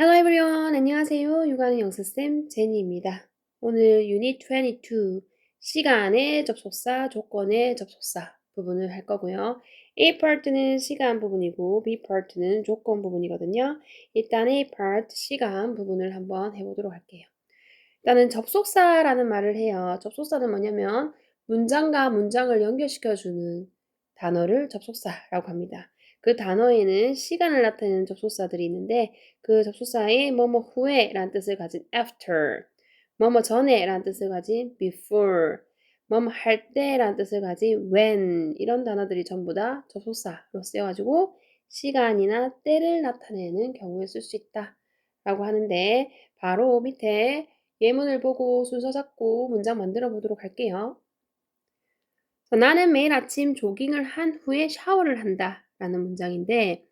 Hello everyone. 안녕하세요. 육아는 영수쌤 제니입니다. 오늘 유닛 22 시간의 접속사, 조건의 접속사 부분을 할 거고요. A part는 시간 부분이고 B part는 조건 부분이거든요. 일단 A part 시간 부분을 한번 해보도록 할게요. 일단은 접속사라는 말을 해요. 접속사는 뭐냐면 문장과 문장을 연결시켜주는 단어를 접속사라고 합니다. 그 단어에는 시간을 나타내는 접속사들이 있는데 그 접속사에 뭐뭐 후에 라는 뜻을 가진 after, 뭐뭐 전에 라는 뜻을 가진 before, 뭐뭐 할 때 라는 뜻을 가진 when 이런 단어들이 전부 다 접속사로 쓰여가지고 시간이나 때를 나타내는 경우에 쓸 수 있다 라고 하는데 바로 밑에 예문을 보고 순서 잡고 문장 만들어 보도록 할게요. 나는 매일 아침 조깅을 한 후에 샤워를 한다 라는 문장인데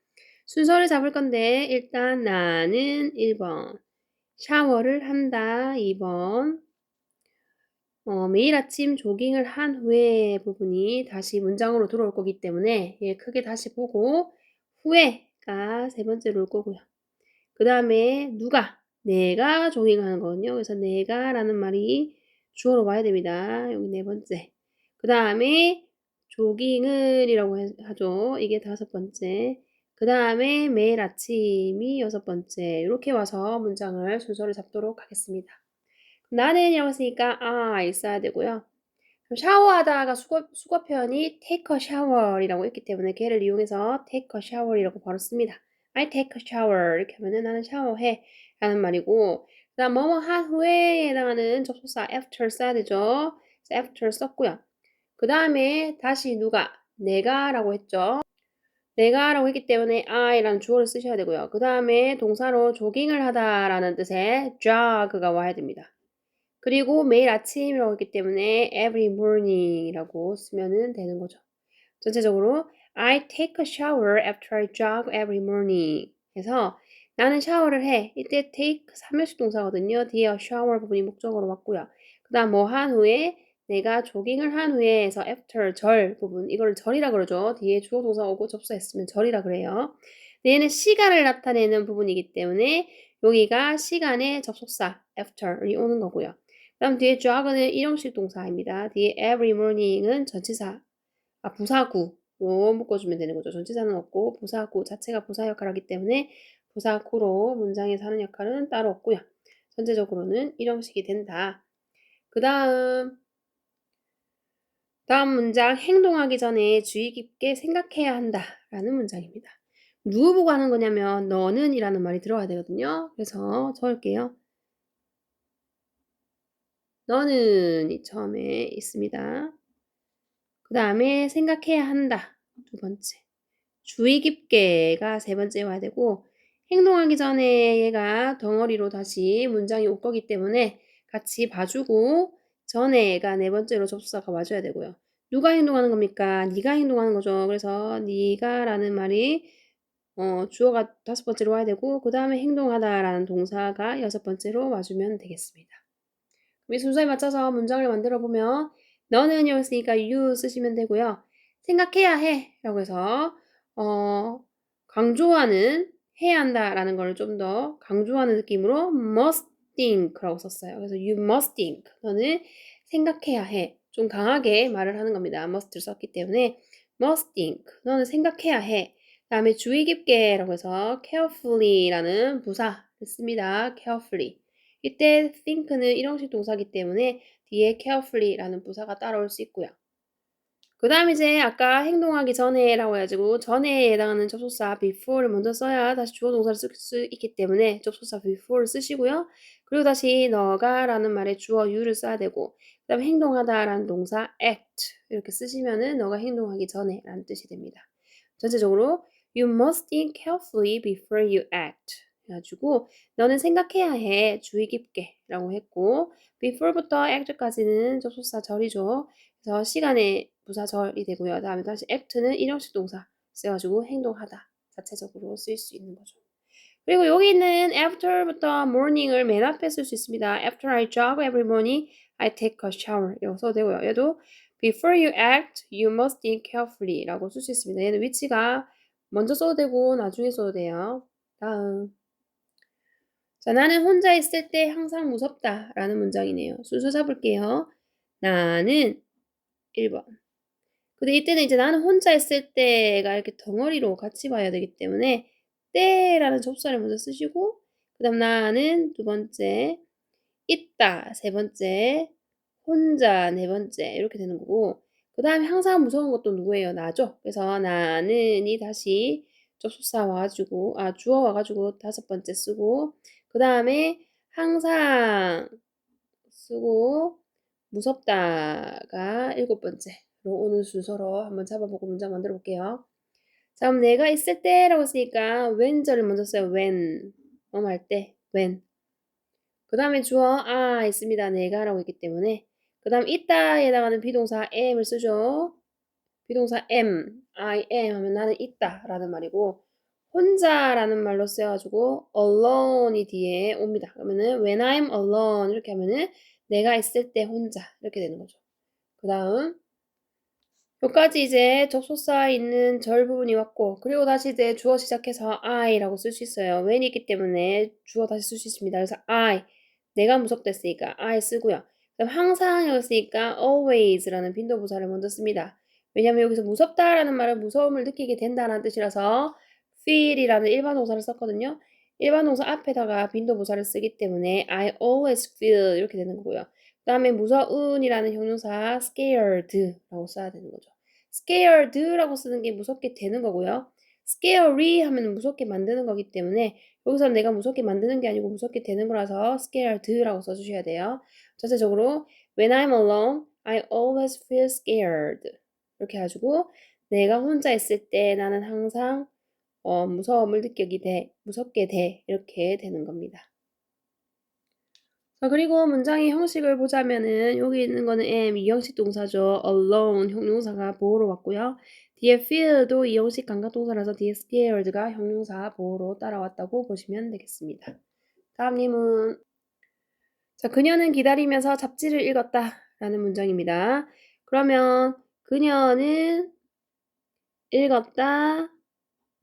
순서를 잡을 건데 일단 나는 1번 샤워를 한다 2번 어, 매일 아침 조깅을 한 후에 부분이 다시 문장으로 들어올 거기 때문에 예, 크게 다시 보고 후에가 세 번째로 올 거고요. 그 다음에 누가 내가 조깅하는 거거든요. 그래서 내가라는 말이 주어로 와야 됩니다. 여기 네 번째. 그 다음에 조깅을 이라고 하죠. 이게 다섯 번째. 그 다음에 매일 아침이 여섯 번째. 이렇게 와서 문장을 순서를 잡도록 하겠습니다. 나는 이라고 했으니까 I 있어야 되고요. 샤워하다가 수거, 수거 표현이 take a shower이라고 했기 때문에 걔를 이용해서 take a shower이라고 바로 씁니다. I take a shower 이렇게 하면은 나는 샤워해 라는 말이고 그 다음 뭐뭐 한 후에 해당하는 접속사 after 써야 되죠. after 썼고요. 그 다음에 다시 누가 내가 라고 했죠. 내가 라고 했기 때문에 I라는 주어를 쓰셔야 되고요. 그 다음에 동사로 조깅을 하다 라는 뜻의 jog가 와야 됩니다. 그리고 매일 아침이라고 했기 때문에 every morning이라고 쓰면 되는 거죠. 전체적으로 I take a shower after I jog every morning 해서 나는 샤워를 해. 이때 take 3일식 동사거든요. 뒤에 shower 부분이 목적으로 왔고요. 그 다음 뭐 한 후에 내가 조깅을 한 후에 해서 after 절 부분 이거를 절이라 그러죠. 뒤에 주어 동사 오고 접수했으면 절이라 그래요. 얘는 시간을 나타내는 부분이기 때문에 여기가 시간의 접속사 after이 오는 거고요. 그다음 뒤에 jog은 일형식 동사입니다. 뒤에 every morning은 전치사, 아 부사구로 묶어주면 되는 거죠. 전치사는 없고 부사구 자체가 부사 역할을 하기 때문에 부사구로 문장에서 하는 역할은 따로 없고요. 전체적으로는 일형식이 된다. 그 다음 다음 문장 행동하기 전에 주의 깊게 생각해야 한다 라는 문장입니다. 누구 보고 하는 거냐면 너는 이라는 말이 들어가야 되거든요. 그래서 적을게요. 너는 이 처음에 있습니다. 그 다음에 생각해야 한다. 두 번째. 주의 깊게가 세 번째 와야 되고 행동하기 전에 얘가 덩어리로 다시 문장이 올 거기 때문에 같이 봐주고 전에가 네 번째로 접수사가 와줘야 되고요. 누가 행동하는 겁니까? 네가 행동하는 거죠. 그래서 네가라는 말이 어, 주어가 다섯 번째로 와야 되고 그 다음에 행동하다라는 동사가 여섯 번째로 와주면 되겠습니다. 이 순서에 맞춰서 문장을 만들어 보면 너는 이었으니까 you 쓰시면 되고요. 생각해야 해 라고 해서 어, 강조하는 해야 한다라는 걸 좀 더 강조하는 느낌으로 must think라고 썼어요. 그래서 you must think. 너는 생각해야 해. 좀 강하게 말을 하는 겁니다. must를 썼기 때문에 must think. 너는 생각해야 해. 다음에 주의 깊게라고 해서 carefully라는 부사를 씁니다. carefully. 이때 think는 일형식 동사기 때문에 뒤에 carefully라는 부사가 따라올 수 있고요. 그 다음 이제 아까 행동하기 전에라고 해가지고 전에에 해당하는 접속사 before를 먼저 써야 다시 주어 동사를 쓸 수 있기 때문에 접속사 before를 쓰시고요. 그리고 다시 너가 라는 말에 주어 you를 써야 되고 그 다음에 행동하다 라는 동사 act 이렇게 쓰시면은 너가 행동하기 전에 라는 뜻이 됩니다. 전체적으로 you must think carefully before you act 해가지고 너는 생각해야 해 주의 깊게 라고 했고 before부터 act까지는 접속사 절이죠. 그래서 시간의 부사절이 되고요. 다음에 다시 act는 일형식 동사 써가지고 행동하다 자체적으로 쓸 수 있는 거죠. 그리고 여기 있는 after부터 morning을 맨 앞에 쓸 수 있습니다. After I jog every morning, I take a shower. 이렇게 써도 되고요. 얘도 before you act, you must think carefully 라고 쓸 수 있습니다. 얘는 위치가 먼저 써도 되고 나중에 써도 돼요. 다음 자, 나는 혼자 있을 때 항상 무섭다 라는 문장이네요. 순서 잡을게요. 나는 1번. 근데 이때는 이제 나는 혼자 있을 때가 이렇게 덩어리로 같이 봐야 되기 때문에 때라는 접수사를 먼저 쓰시고 그 다음 나는 두 번째 있다 세 번째 혼자 네 번째 이렇게 되는 거고 그 다음에 항상 무서운 것도 누구예요? 나죠. 그래서 나는이 다시 접속사 와가지고 아 주어 와가지고 다섯 번째 쓰고 그 다음에 항상 쓰고 무섭다가 일곱 번째로 오는 순서로 한번 잡아보고 문장 만들어 볼게요. 자, 그럼 내가 있을 때라고 했으니까 when절을 먼저 써요. when. 뭐뭐 할 때. when. 그 다음에 주어 아 있습니다. 내가 라고 했기 때문에 그 다음 있다에 해당하는 비동사 am을 쓰죠. 비동사 am, I am 하면 나는 있다 라는 말이고 혼자라는 말로 쓰여가지고 alone이 뒤에 옵니다. 그러면은 when I'm alone 이렇게 하면은 내가 있을 때 혼자 이렇게 되는 거죠. 그 다음 여기까지 이제 접속사 있는 절 부분이 왔고 그리고 다시 이제 주어 시작해서 I라고 쓸 수 있어요. when이 있기 때문에 주어 다시 쓸 수 있습니다. 그래서 I 내가 무섭댔으니까 I 쓰고요. 그럼 항상이었으니까 always라는 빈도 부사를 먼저 씁니다. 왜냐면 여기서 무섭다라는 말은 무서움을 느끼게 된다는 뜻이라서 feel이라는 일반 동사를 썼거든요. 일반 동사 앞에다가 빈도 부사를 쓰기 때문에 I always feel 이렇게 되는 거고요. 그 다음에 무서운이라는 형용사 scared라고 써야 되는 거죠. scared라고 쓰는 게 무섭게 되는 거고요. scary 하면 무섭게 만드는 거기 때문에 여기서 내가 무섭게 만드는 게 아니고 무섭게 되는 거라서 scared라고 써주셔야 돼요. 전체적으로 when I'm alone, I always feel scared 이렇게 해가지고 내가 혼자 있을 때 나는 항상 어, 무서움을 느끼게 돼, 무섭게 돼 이렇게 되는 겁니다. 자, 그리고 문장의 형식을 보자면은 여기 있는 거는 am 이 형식 동사죠. alone 형용사가 보호로 왔고요. 뒤에 feel도 이 형식 감각 동사라서 뒤에 scared가 형용사 보호로 따라왔다고 보시면 되겠습니다. 다음 님은 자, 그녀는 기다리면서 잡지를 읽었다 라는 문장입니다. 그러면 그녀는 읽었다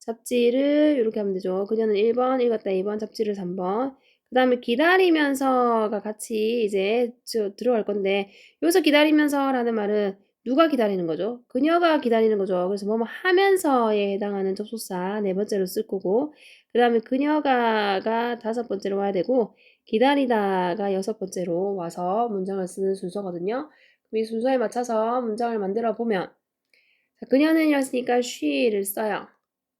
잡지를 이렇게 하면 되죠. 그녀는 1번 읽었다 2번 잡지를 3번 그 다음에 기다리면서가 같이 이제 저 들어갈 건데 여기서 기다리면서라는 말은 누가 기다리는 거죠? 그녀가 기다리는 거죠. 그래서 뭐뭐 하면서에 해당하는 접속사 네 번째로 쓸 거고 그 다음에 그녀가가 다섯 번째로 와야 되고 기다리다가 여섯 번째로 와서 문장을 쓰는 순서거든요. 그럼 이 순서에 맞춰서 문장을 만들어 보면 자, 그녀는 이었으니까 she를 써요.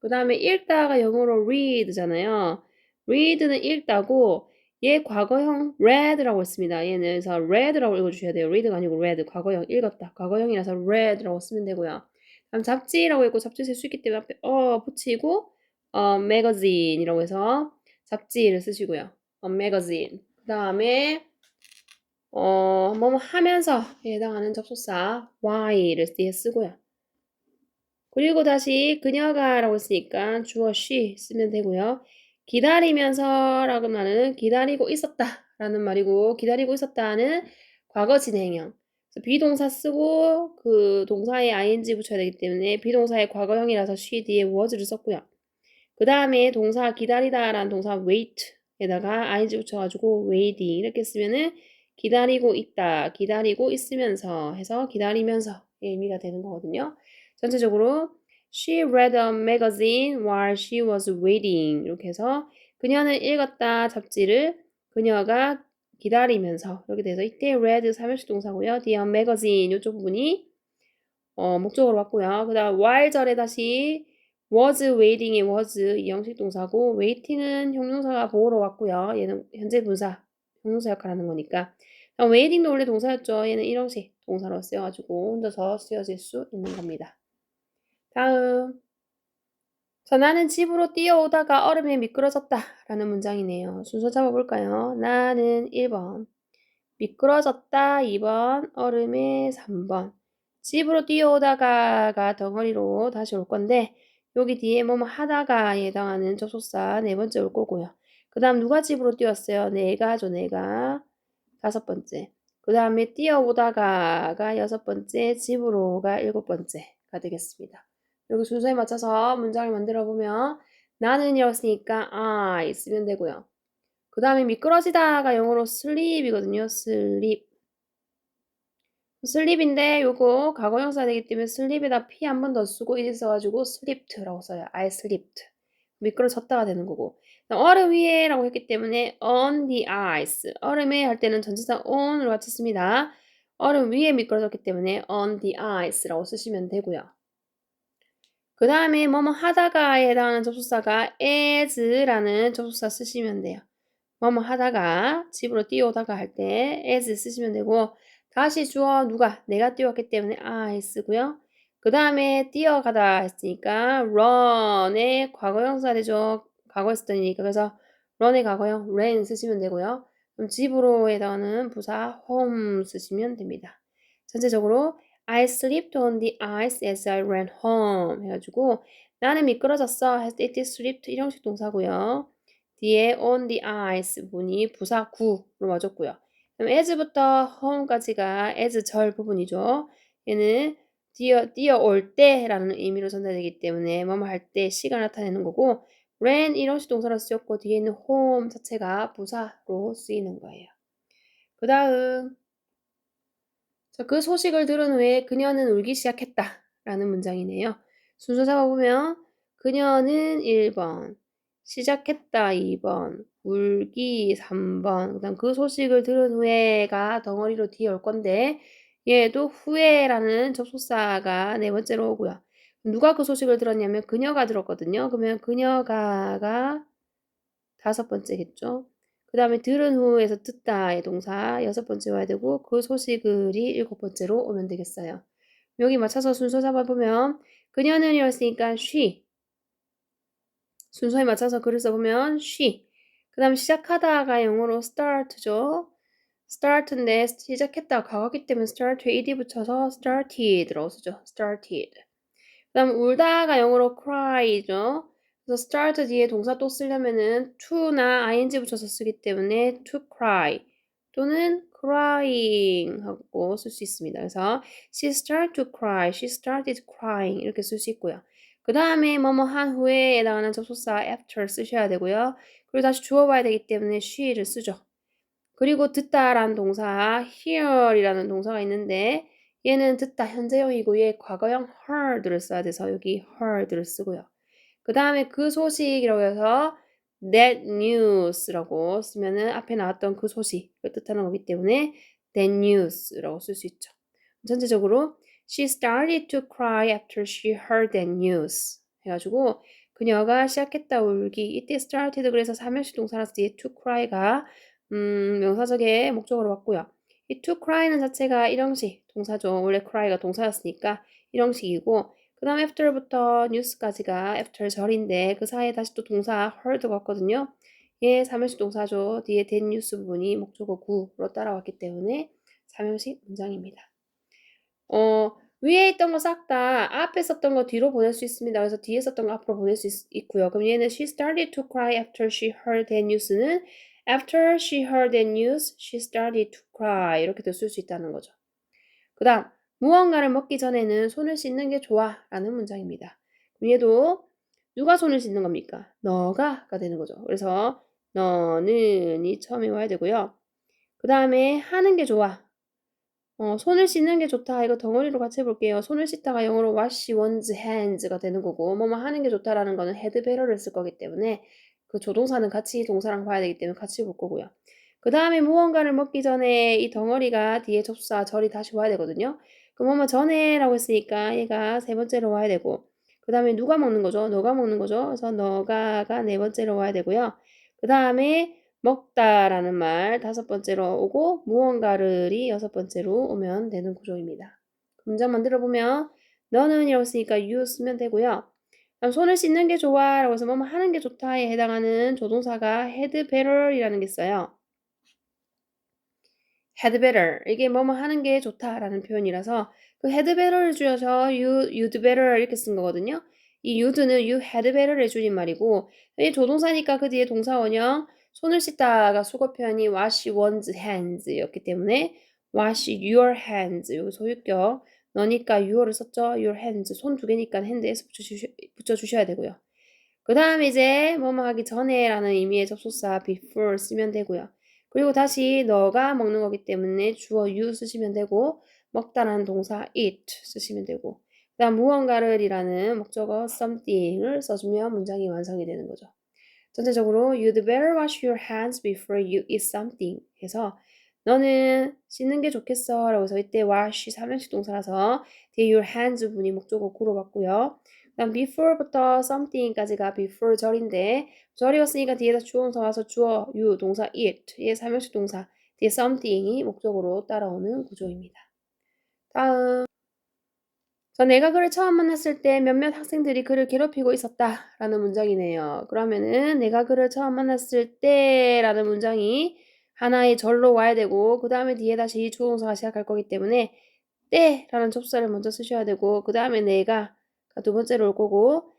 그 다음에 읽다가 영어로 read잖아요. read는 읽다고 얘 과거형 read라고 했습니다. 얘는 그래서 read라고 읽어주셔야 돼요. read가 아니고 read. 과거형 읽었다. 과거형이라서 read라고 쓰면 되고요. 다음 잡지라고 했고 잡지 쓸 수 있기 때문에 앞에 어 붙이고 어 magazine이라고 해서 잡지를 쓰시고요. 어 magazine. 그 다음에 어 뭐뭐 하면서 해당하는 접속사 why를 뒤에 쓰고요. 그리고 다시 그녀가라고 했으니까 주어 she 쓰면 되고요. 기다리면서라고 말은 기다리고 있었다라는 말이고 기다리고 있었다는 과거 진행형. 비동사 쓰고 그 동사에 ing 붙여야 되기 때문에 비동사의 과거형이라서 she 뒤에 was를 썼고요. 그 다음에 동사 기다리다라는 동사 wait에다가 ing 붙여가지고 waiting 이렇게 쓰면은 기다리고 있다, 기다리고 있으면서 해서 기다리면서 의미가 되는 거거든요. 전체적으로 She read a magazine while she was waiting. 이렇게 해서 그녀는 읽었다 잡지를 그녀가 기다리면서 이렇게 돼서 이때 read 사명식 동사고요. 뒤에 magazine 이쪽 부분이 어, 목적으로 왔고요. 그 다음 while 절에 다시 was waiting이 was 이 형식 동사고 waiting은 형용사가 보호로 왔고요. 얘는 현재 분사 형용사 역할하는 거니까 waiting도 원래 동사였죠. 얘는 일형식 동사로 쓰여가지고 혼자서 쓰여질 수 있는 겁니다. 다음. 자, 나는 집으로 뛰어오다가 얼음에 미끄러졌다. 라는 문장이네요. 순서 잡아볼까요? 나는 1번. 미끄러졌다. 2번. 얼음에 3번. 집으로 뛰어오다가가 덩어리로 다시 올 건데, 여기 뒤에 뭐뭐 하다가에 해당하는 접속사 네 번째 올 거고요. 그 다음 누가 집으로 뛰었어요? 내가 죠 내가. 다섯 번째. 그 다음에 뛰어오다가가 여섯 번째, 집으로가 일곱 번째가 되겠습니다. 여기 순서에 맞춰서 문장을 만들어 보면 나는이었으니까 I 쓰면 되고요. 그 다음에 미끄러지다가 영어로 sleep이거든요. sleep. 슬립인데 요거 과거형사 되기 때문에 슬립에다 p 한 번 더 쓰고 it 써가지고 slipped라고 써요. I slipped. 미끄러졌다가 되는 거고. 얼음 위에 라고 했기 때문에 on the ice. 얼음에 할 때는 전치사 on으로 같이 씁니다. 얼음 위에 미끄러졌기 때문에 on the ice라고 쓰시면 되고요. 그 다음에 뭐뭐 하다가에 해당하는 접속사가 as라는 접속사 쓰시면 돼요. 뭐뭐 하다가 집으로 뛰어오다가 할 때 as 쓰시면 되고 다시 주어 누가 내가 뛰었기 때문에 I 쓰고요. 그 다음에 뛰어가다 했으니까 run의 과거형사 되죠. 과거에 쓰더니까 그래서 run의 과거형 ran 쓰시면 되고요. 그럼 집으로 해당하는 부사 home 쓰시면 됩니다. 전체적으로 I slipped on the ice as I ran home 해가지고 나는 미끄러졌어 it slipped 이형식 동사고요. 뒤에 on the ice 부분이 부사 구로 맞았고요. 그럼 as부터 home까지가 as 절 부분이죠. 얘는 뛰어, 뛰어올 때라는 의미로 전달되기 때문에 뭐뭐 할 때 시간 나타내는 거고 ran 이런식 동사로 쓰였고 뒤에 있는 home 자체가 부사로 쓰이는 거예요. 그 다음 자, 그 소식을 들은 후에 그녀는 울기 시작했다 라는 문장이네요. 순서 잡아보면 그녀는 1번 시작했다 2번 울기 3번 그 다음 그 소식을 들은 후에가 덩어리로 뒤에 올 건데 얘도 후에라는 접속사가 네 번째로 오고요. 누가 그 소식을 들었냐면 그녀가 들었거든요. 그러면 그녀가가 다섯 번째겠죠. 그 다음에 들은 후에서 듣다의 동사 여섯 번째 와야 되고 그 소식을이 일곱 번째로 오면 되겠어요. 여기 맞춰서 순서 잡아보면 그녀는 이랬으니까 she 순서에 맞춰서 글을 써보면 she 그 다음 시작하다가 영어로 start죠. start인데 시작했다 과거기 때문에 start에 ed 붙여서 started라고 쓰죠. started 그 다음 울다가 영어로 cry죠. 그래서 start 뒤에 동사 또 쓰려면은 to나 ing 붙여서 쓰기 때문에 to cry 또는 crying 하고 쓸 수 있습니다. 그래서 she started to cry, she started crying 이렇게 쓸 수 있고요. 그 다음에 뭐뭐 한 후에 해당하는 접속사 after 쓰셔야 되고요. 그리고 다시 주어봐야 되기 때문에 she를 쓰죠. 그리고 듣다라는 동사 hear이라는 동사가 있는데 얘는 듣다 현재형이고 얘 과거형 heard를 써야 돼서 여기 heard를 쓰고요. 그 다음에 그 소식이라고 해서 that news라고 쓰면은 앞에 나왔던 그 소식을 뜻하는 거기 때문에 that news라고 쓸 수 있죠. 전체적으로 she started to cry after she heard that news 해가지고 그녀가 시작했다 울기 이때 started 그래서 사명식 동사라서 뒤에 to cry가 음, 명사적의 목적으로 봤고요. 이 to cry는 자체가 일형식 동사죠. 원래 cry가 동사였으니까 일형식이고 그 다음 after부터 news까지가 after 절인데 그 사이에 다시 또 동사 heard가 왔거든요. 얘 사명식 동사죠. 뒤에 that news 부분이 목적어 구로 따라왔기 때문에 사명식 문장입니다. 어, 위에 있던 거 싹 다 앞에 썼던 거 뒤로 보낼 수 있습니다. 그래서 뒤에 썼던 거 앞으로 보낼 수 있, 고요 그럼 얘는 she started to cry after she heard that news는 after she heard that news, she started to cry 이렇게 쓸수 있다는 거죠. 그 다음 무언가를 먹기 전에는 손을 씻는 게 좋아 라는 문장입니다. 얘도 누가 손을 씻는 겁니까? 너가가 되는 거죠. 그래서 너는이 처음에 와야 되고요. 그 다음에 하는 게 좋아. 어, 손을 씻는 게 좋다. 이거 덩어리로 같이 해볼게요. 손을 씻다가 영어로 wash one's hands가 되는 거고 뭐뭐 하는 게 좋다라는 거는 had better를 쓸 거기 때문에 그 조동사는 같이 동사랑 봐야 되기 때문에 같이 볼 거고요. 그 다음에 무언가를 먹기 전에 이 덩어리가 뒤에 접수사 절이 다시 와야 되거든요. 그럼 뭐뭐 전에라고 했으니까 얘가 세 번째로 와야 되고 그 다음에 누가 먹는 거죠? 너가 먹는 거죠? 그래서 너가가 네 번째로 와야 되고요. 그 다음에 먹다라는 말 다섯 번째로 오고 무언가를이 여섯 번째로 오면 되는 구조입니다. 문장 만들어 보면 너는 이라고 쓰니까 you 쓰면 되고요. 그럼 손을 씻는 게 좋아 라고 해서 뭐뭐 하는 게 좋다에 해당하는 조동사가 had better 이라는 게 있어요. Had better 이게 뭐뭐 하는 게 좋다라는 표현이라서 그 had better를 줄여서 you, you'd better 이렇게 쓴 거거든요. 이 you'd는 you had better를 줄인 말이고 이 조동사니까 그 뒤에 동사 원형 손을 씻다가 수거 표현이 wash one's hands였기 때문에 wash your hands 여기 소유격 너니까 your를 썼죠. your hands 손 두 개니까 hand에서 붙여주시, 붙여주셔야 되고요. 그 다음에 이제 뭐뭐 하기 전에 라는 의미의 접속사 before 쓰면 되고요. 그리고 다시 너가 먹는 거기 때문에 주어 you 쓰시면 되고 먹다라는 동사 eat 쓰시면 되고 그 다음 무언가를 이라는 목적어 something을 써주면 문장이 완성이 되는 거죠. 전체적으로 you'd better wash your hands before you eat something 해서 너는 씻는 게 좋겠어 라고 해서 이때 wash 삼형식 동사라서 뒤에 your hands 부분이 목적어 구로 봤고요. 그다음 before부터 something까지가 before 절인데 절이 왔으니까 뒤에다 주어동사 와서 주어 you 동사 it 의 삼형식 동사 뒤에 something이 목적으로 따라오는 구조입니다. 다음 저 내가 그를 처음 만났을 때 몇몇 학생들이 그를 괴롭히고 있었다 라는 문장이네요. 그러면은 내가 그를 처음 만났을 때 라는 문장이 하나의 절로 와야 되고 그 다음에 뒤에 다시 주어동사가 시작할 거기 때문에 때라는 접사를 먼저 쓰셔야 되고 그 다음에 내가 두 번째로 올 거고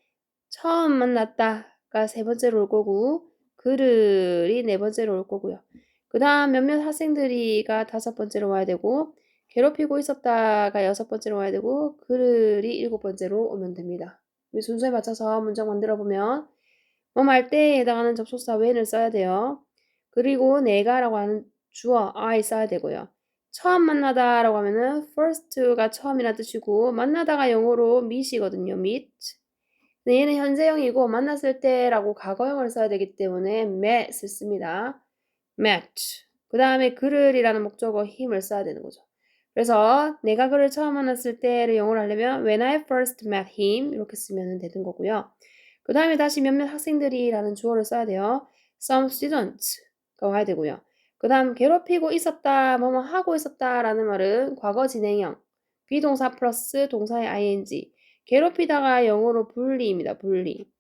처음 만났다가 세 번째로 올 거고 그를이 네 번째로 올 거고요. 그 다음 몇몇 학생들이가 다섯 번째로 와야 되고 괴롭히고 있었다가 여섯 번째로 와야 되고 그를이 일곱 번째로 오면 됩니다. 이 순서에 맞춰서 문장 만들어 보면 뭐말 때에 해당하는 접속사 when을 써야 돼요. 그리고 내가라고 하는 주어 I 써야 되고요. 처음 만나다라고 하면은 first가 처음이라 뜻이고 만나다가 영어로 meet이거든요. meet. 근데 얘는 현재형이고 만났을 때라고 과거형을 써야 되기 때문에 met 씁니다. met. 그 다음에 그를이라는 목적어 힘을 써야 되는 거죠. 그래서 내가 그를 처음 만났을 때를 영어로 하려면 when I first met him 이렇게 쓰면 되는 거고요. 그 다음에 다시 몇몇 학생들이라는 주어를 써야 돼요. some students가 와야 되고요. 그 다음 괴롭히고 있었다, 뭐뭐 하고 있었다라는 말은 과거 진행형, 비동사 플러스 동사의 ing, 괴롭히다가 영어로 분리입니다. 분리.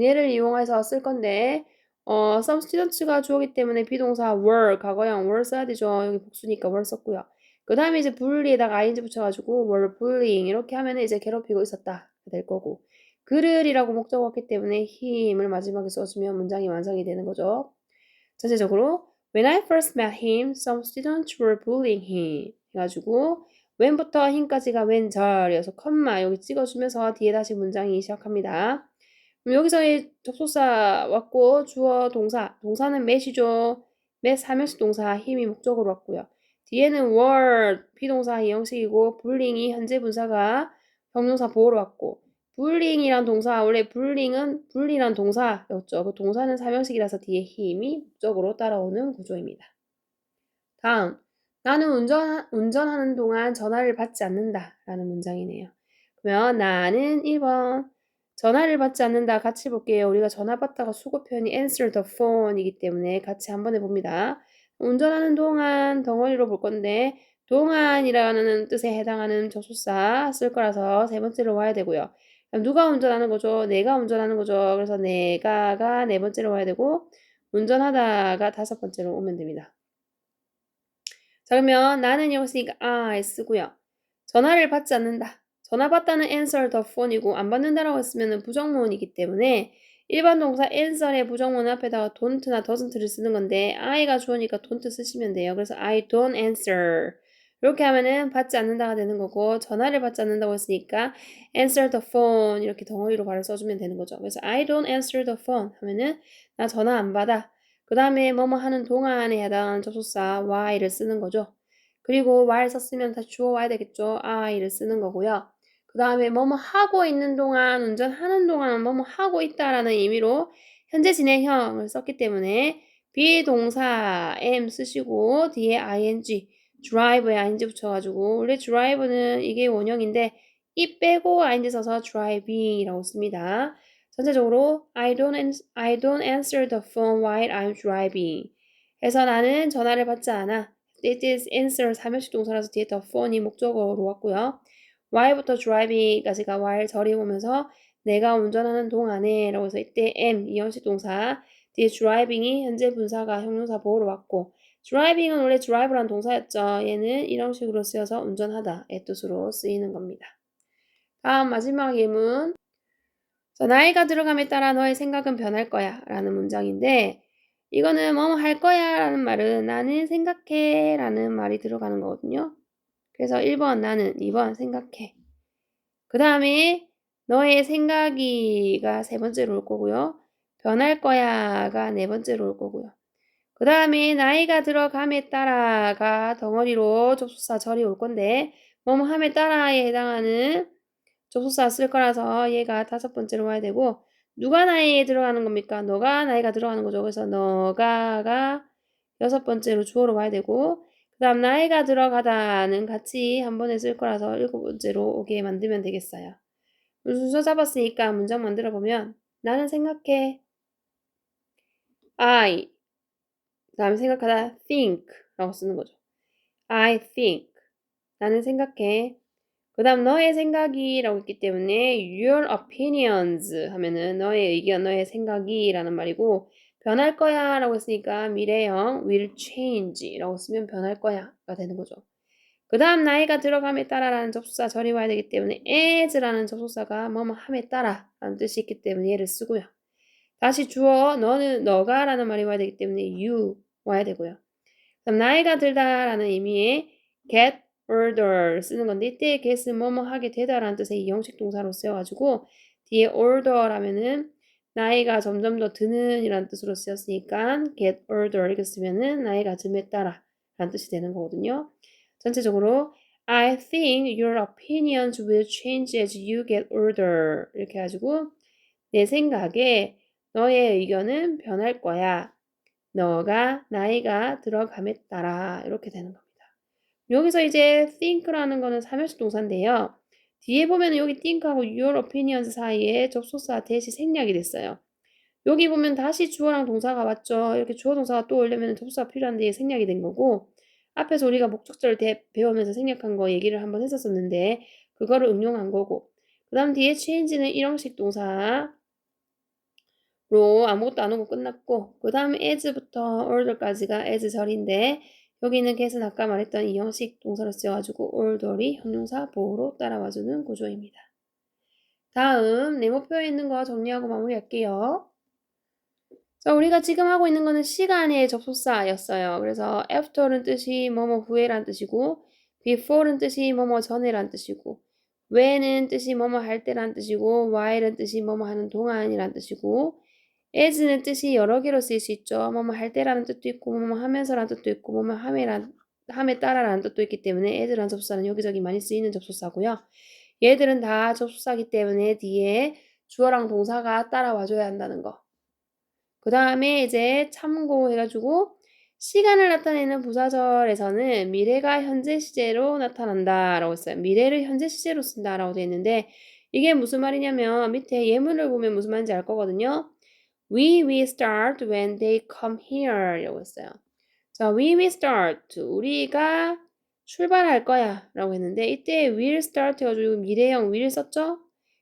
얘를 이용해서 쓸 건데 어, some students가 주어기 때문에 비동사 were, 과거형 were 써야 되죠. 여기 복수니까 were 썼고요. 그 다음에 이제 분리에다가 ing 붙여가지고 were bullying 이렇게 하면 이제 괴롭히고 있었다 될 거고 그를이라고 목적어 왔기 때문에 힘을 마지막에 써주면 문장이 완성이 되는 거죠. 전체적으로 When I first met him, some students were bullying him. 해가지고 when부터 him까지가 왼절이어서 컴마 여기 찍어주면서 뒤에 다시 문장이 시작합니다. 그럼 여기서의 접속사 왔고 주어 동사 동사는 met이죠. met 사명식 동사 힘이 목적으로 왔고요. 뒤에는 were 비동사 이형식이고 bullying이 현재 분사가 형용사 보호로 왔고 bullying이란 동사 원래 bullying은 bully란 동사였죠. 그 동사는 사명식이라서 뒤에 힘이 목적으로 따라오는 구조입니다. 다음 나는 운전, 운전하는 동안 전화를 받지 않는다 라는 문장이네요. 그러면 나는 1번 전화를 받지 않는다 같이 볼게요. 우리가 전화 받다가 수고 표현이 answer the phone이기 때문에 같이 한번 해봅니다. 운전하는 동안 덩어리로 볼 건데 동안이라는 뜻에 해당하는 접속사 쓸 거라서 세 번째로 와야 되고요. 누가 운전하는 거죠? 내가 운전하는 거죠. 그래서 내가가 네 번째로 와야 되고 운전하다가 다섯 번째로 오면 됩니다. 자 그러면 나는 여기 있으니까 I 쓰고요. 전화를 받지 않는다. 전화 받다는 answer the phone이고 안 받는다라고 했으면 부정문이기 때문에 일반 동사 answer의 부정문 앞에다가 don't나 doesn't를 쓰는 건데 I가 주어니까 don't 쓰시면 돼요. 그래서 I don't answer 이렇게 하면은 받지 않는다가 되는 거고 전화를 받지 않는다고 했으니까 answer the phone 이렇게 덩어리로 발을 써주면 되는 거죠. 그래서 I don't answer the phone 하면은 나 전화 안 받아. 그 다음에 뭐뭐 하는 동안에 해당하는 접속사 while을 쓰는 거죠. 그리고 while 썼으면 다시 주어 와야 되겠죠. I를 쓰는 거고요. 그 다음에 뭐뭐 하고 있는 동안, 운전하는 동안 뭐뭐 하고 있다라는 의미로 현재 진행형을 썼기 때문에 비동사 am 쓰시고 뒤에 ing drive에 ing 붙여가지고 원래 drive는 이게 원형인데 이 빼고 ing 써서 driving이라고 씁니다. 전체적으로 I don't, I don't answer the phone while I'm driving. 해서 나는 전화를 받지 않아. It is answer 사명식 동사라서 뒤에 the phone이 목적어로 왔고요. while부터 driving까지가 while 절이 오면서 내가 운전하는 동안에 라고 해서 이때 am 이형식 동사 뒤에 driving이 현재 분사가 형용사 보호로 왔고 driving은 원래 drive란 동사였죠. 얘는 이런 식으로 쓰여서 운전하다의 뜻으로 쓰이는 겁니다. 다음 마지막 예문 자, 나이가 들어감에 따라 너의 생각은 변할 거야 라는 문장인데 이거는 뭐뭐 할 거야 라는 말은 나는 생각해 라는 말이 들어가는 거거든요. 그래서 1번 나는, 2번 생각해. 그 다음에 너의 생각이가 세 번째로 올 거고요. 변할 거야가 네 번째로 올 거고요. 그 다음에 나이가 들어감에 따라가 덩어리로 접속사 절이 올 건데 뭐뭐 함에 따라에 해당하는 접속사 쓸 거라서 얘가 다섯 번째로 와야 되고 누가 나이에 들어가는 겁니까? 너가 나이가 들어가는 거죠. 그래서 너가가 여섯 번째로 주어로 와야 되고 그 다음 나이가 들어가다는 같이 한 번에 쓸 거라서 일곱 번째로 오게 만들면 되겠어요. 순서 잡았으니까 문장 만들어 보면 나는 생각해 I 그 다음에 생각하다 think 라고 쓰는 거죠. I think 나는 생각해 그 다음 너의 생각이 라고 있기 때문에 your opinions 하면은 너의 의견, 너의 생각이 라는 말이고 변할 거야 라고 했으니까 미래형 will change 라고 쓰면 변할 거야 가 되는 거죠. 그 다음 나이가 들어감에 따라라는 접속사 절이 와야 되기 때문에 as라는 접속사가 뭐뭐 함에 따라 라는 뜻이 있기 때문에 얘를 쓰고요. 다시 주어 너는 너가 라는 말이 와야 되기 때문에 you 와야 되고요. 그다음 나이가 들다라는 의미의 get older 쓰는 건데 이때 get은 뭐뭐 하게 되다라는 뜻의 이 형식 동사로 쓰여가지고 뒤에 older라면은 나이가 점점 더 드는 이라는 뜻으로 쓰였으니까 get older 이렇게 쓰면은 나이가 듦에 따라 라는 뜻이 되는 거거든요. 전체적으로 I think your opinions will change as you get older 이렇게 해가지고 내 생각에 너의 의견은 변할 거야. 너가 나이가 들어감에 따라 이렇게 되는 겁니다. 여기서 이제 think라는 거는 삼형식 동사인데요. 뒤에 보면 여기 think하고 your opinions 사이에 접속사 대시 생략이 됐어요. 여기 보면 다시 주어랑 동사가 왔죠. 이렇게 주어 동사가 또 오려면 접속사가 필요한데 생략이 된 거고 앞에서 우리가 목적절을 대, 배우면서 생략한 거 얘기를 한번 했었었는데 그거를 응용한 거고 그 다음 뒤에 change는 일형식 동사 로 아무것도 안 오고 끝났고 그 다음에 as부터 order까지가 as 절인데 여기는 get은 아까 말했던 이 형식 동사로 쓰여가지고 order이 형용사 보호로 따라와주는 구조입니다. 다음 네모표에 있는 거 정리하고 마무리할게요. 자, 우리가 지금 하고 있는 거는 시간의 접속사였어요. 그래서 after는 뜻이 뭐뭐 후에란 뜻이고 before는 뜻이 뭐뭐 전에란 뜻이고 when은 뜻이 뭐뭐 할 때란 뜻이고 while은 뜻이 뭐뭐 하는 동안이란 뜻이고 as는 뜻이 여러 개로 쓰일 수 있죠. 뭐뭐 할 때라는 뜻도 있고, 뭐뭐 하면서라는 뜻도 있고, 뭐뭐 함에란, 함에 따라라는 뜻도 있기 때문에 as라는 접속사는 여기저기 많이 쓰이는 접속사고요. 얘들은 다 접속사기 때문에 뒤에 주어랑 동사가 따라와줘야 한다는 거. 그 다음에 이제 참고해가지고 시간을 나타내는 부사절에서는 미래가 현재 시제로 나타난다 라고 했어요. 미래를 현재 시제로 쓴다 라고 되어 있는데 이게 무슨 말이냐면 밑에 예문을 보면 무슨 말인지 알 거거든요. We will start when they come here 라고 했어요. 자, we will start. 우리가 출발할 거야 라고 했는데 이때 will start 해가지고 미래형 will 썼죠?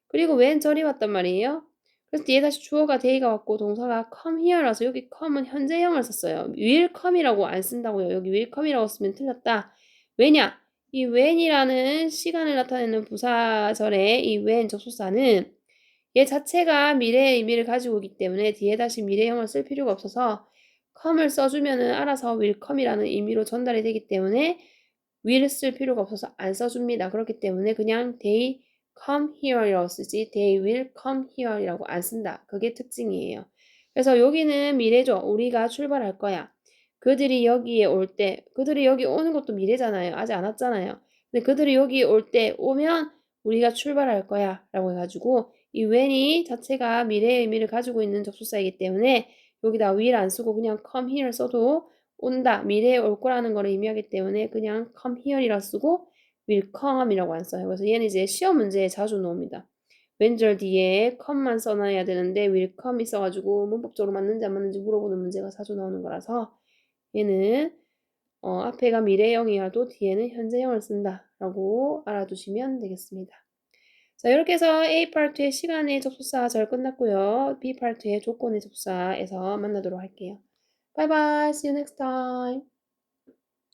그리고 when 절이 왔단 말이에요. 그래서 뒤에 다시 주어가 day가 왔고 동사가 come here라서 여기 come은 현재형을 썼어요. will come이라고 안 쓴다고요. 여기 will come이라고 쓰면 틀렸다. 왜냐? 이 when이라는 시간을 나타내는 부사절의 이 when 접속사는 얘 자체가 미래의 의미를 가지고 있기 때문에 뒤에 다시 미래형을 쓸 필요가 없어서 come을 써주면은 알아서 will come이라는 의미로 전달이 되기 때문에 will 쓸 필요가 없어서 안 써줍니다. 그렇기 때문에 그냥 they come here이라고 쓰지 they will come here이라고 안 쓴다. 그게 특징이에요. 그래서 여기는 미래죠. 우리가 출발할 거야. 그들이 여기에 올 때, 그들이 여기 오는 것도 미래잖아요. 아직 안 왔잖아요. 근데 그들이 여기 올 때 오면 우리가 출발할 거야 라고 해가지고 이 when이 자체가 미래의 의미를 가지고 있는 접속사이기 때문에 여기다 will 안 쓰고 그냥 come here 써도 온다, 미래에 올 거라는 걸 의미하기 때문에 그냥 come here이라 쓰고 will come이라고 안 써요. 그래서 얘는 이제 시험 문제에 자주 나옵니다. 왼절 뒤에 come만 써놔야 되는데 will come 있어가지고 문법적으로 맞는지 안 맞는지 물어보는 문제가 자주 나오는 거라서 얘는 어, 앞에가 미래형이어도 뒤에는 현재형을 쓴다라고 알아두시면 되겠습니다. 자, 이렇게 해서 A 파트의 시간의 접속사 절 끝났고요. B 파트의 조건의 접속사에서 만나도록 할게요. Bye bye. See you next time.